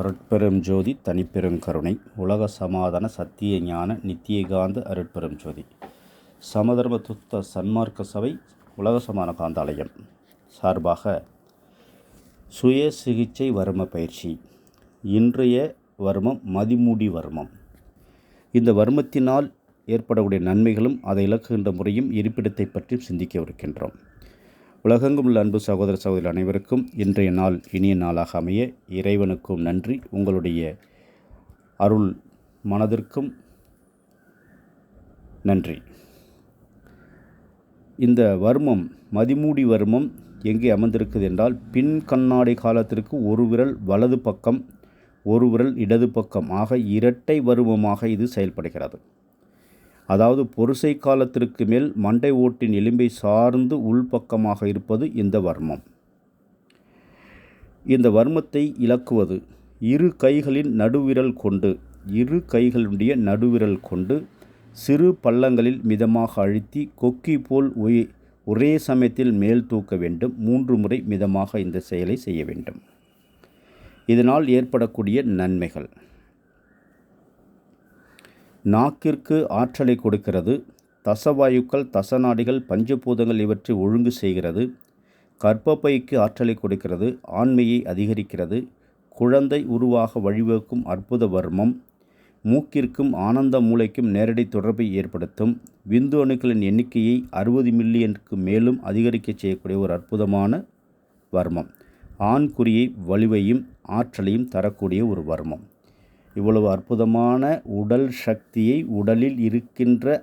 அருட்பெரும் ஜோதி தனிப்பெரும் கருணை. உலக சமாதான சத்திய ஞான நித்தியகாந்த அருட்பெரும் ஜோதி. சமதர்ம துத்த சன்மார்க்க சபை உலக சமான காந்தாலயம். சார்பாக சுய சிகிச்சை வர்ம பயிற்சி இன்றைய வர்மம் மதிமூடி வர்மம். இந்த வர்மத்தினால் ஏற்படக்கூடிய நன்மைகளும் அதை இலக்குகின்ற முறையும் இருப்பிடத்தை பற்றியும் சிந்திக்கவிருக்கின்றோம் உலகெங்கும் உள்ள அன்பு சகோதர சகோதரி அனைவருக்கும் இன்றைய நாள் இனிய நாளாக அமைய இறைவனுக்கும் நன்றி. உங்களுடைய அருள் மனதிற்கும் நன்றி. இந்த வர்மம் மதிமூடி வர்மம் எங்கே அமர்ந்திருக்குது என்றால் பின் கண்ணாடி காலத்திற்கு ஒரு விரல் வலது பக்கம் ஒரு விரல் இடது பக்கம் ஆக இரட்டை வர்மமாக இது செயல்படுகிறது. அதாவது பொருசை காலத்திற்கு மேல் மண்டை ஓட்டின் எலும்பை சார்ந்து உள்பக்கமாக இருப்பது இந்த வர்மம். இந்த வர்மத்தை இலக்குவது இரு கைகளின் நடுவிரல் கொண்டு இரு கைகளுடைய நடுவிரல் கொண்டு சிறு பள்ளங்களில் மிதமாக அழுத்தி கொக்கி போல் ஒரே சமயத்தில் மேல் தூக்க வேண்டும். மூன்று முறை மிதமாக இந்த செயலை செய்ய வேண்டும். இதனால் ஏற்படக்கூடிய நன்மைகள். நாக்கிற்கு ஆற்றலை கொடுக்கிறது தசவாயுக்கள் தசநாடிகள் பஞ்சபூதங்கள் இவற்றை ஒழுங்கு செய்கிறது கர்ப்பப்பைக்கு ஆற்றலை கொடுக்கிறது ஆண்மையை அதிகரிக்கிறது குழந்தை உருவாக வழிவகுக்கும் அற்புத வர்மம் மூக்கிற்கும் ஆனந்த மூளைக்கும் நேரடி தொடர்பை ஏற்படுத்தும் விந்து அணுக்களின் எண்ணிக்கையை அறுபது மில்லியனுக்கு மேலும் அதிகரிக்க செய்யக்கூடிய ஒரு அற்புதமான வர்மம். ஆண் குறியை வலுவையும் ஆற்றலையும் தரக்கூடிய ஒரு வர்மம். இவ்வளவு அற்புதமான உடல் சக்தியை உடலில் இருக்கின்ற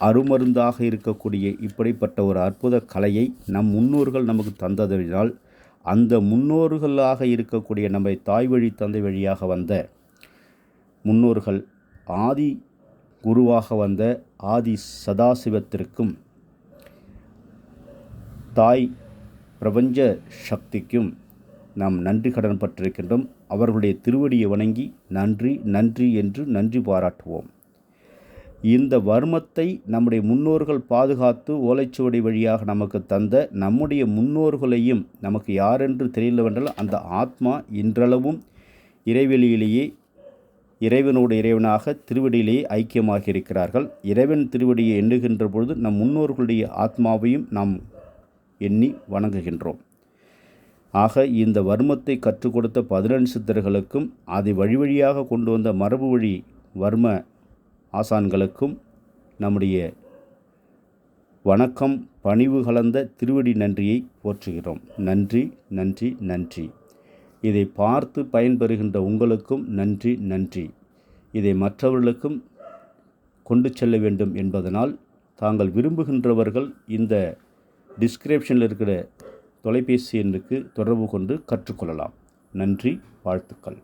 அருமருந்தாக இருக்கக்கூடிய இப்படிப்பட்ட ஒரு அற்புத கலையை நம் முன்னோர்கள் நமக்கு தந்ததினால் அந்த முன்னோர்களாக இருக்கக்கூடிய நம்மை தாய் வழி தந்தை வழியாக வந்த முன்னோர்கள் ஆதி குருவாக வந்த ஆதி சதாசிவத்திற்கும் தாய் பிரபஞ்ச சக்திக்கும் நாம் நன்றி கடன் பட்டிருக்கின்றோம். அவர்களுடைய திருவடியை வணங்கி நன்றி நன்றி என்று நன்றி பாராட்டுவோம். இந்த வர்மத்தை நம்முடைய முன்னோர்கள் பாதுகாத்து ஓலைச்சுவடி வழியாக நமக்கு தந்த நம்முடைய முன்னோர்களையும் நமக்கு யாரென்று தெரியலவென்றால் அந்த ஆத்மா இன்றளவும் இறைவெளியிலேயே இறைவனோடு இறைவனாக திருவடியிலேயே ஐக்கியமாக இருக்கிறார்கள் இறைவன் திருவடியை எண்ணுகின்ற பொழுது நம் முன்னோர்களுடைய ஆத்மாவையும் நாம் எண்ணி வணங்குகின்றோம். ஆக இந்த வர்மத்தை கற்றுக் கொடுத்த பதினெண் சித்தர்களுக்கும் அதை வழி வழியாக கொண்டு வந்த மரபு வழி வர்ம ஆசான்களுக்கும் நம்முடைய வணக்கம் பணிவு கலந்த திருவடி நன்றியை போற்றுகிறோம். நன்றி நன்றி நன்றி. இதை பார்த்து பயன்பெறுகின்ற உங்களுக்கும் நன்றி நன்றி. இதை மற்றவர்களுக்கும் கொண்டு செல்ல வேண்டும் என்பதனால் தாங்கள் விரும்புகின்றவர்கள் இந்த டிஸ்கிரிப்ஷனில் இருக்கிற தொலைபேசி எண்ணுக்கு தொடர்பு கொண்டு கற்றுக்கொள்ளலாம். நன்றி வாழ்த்துக்கள்.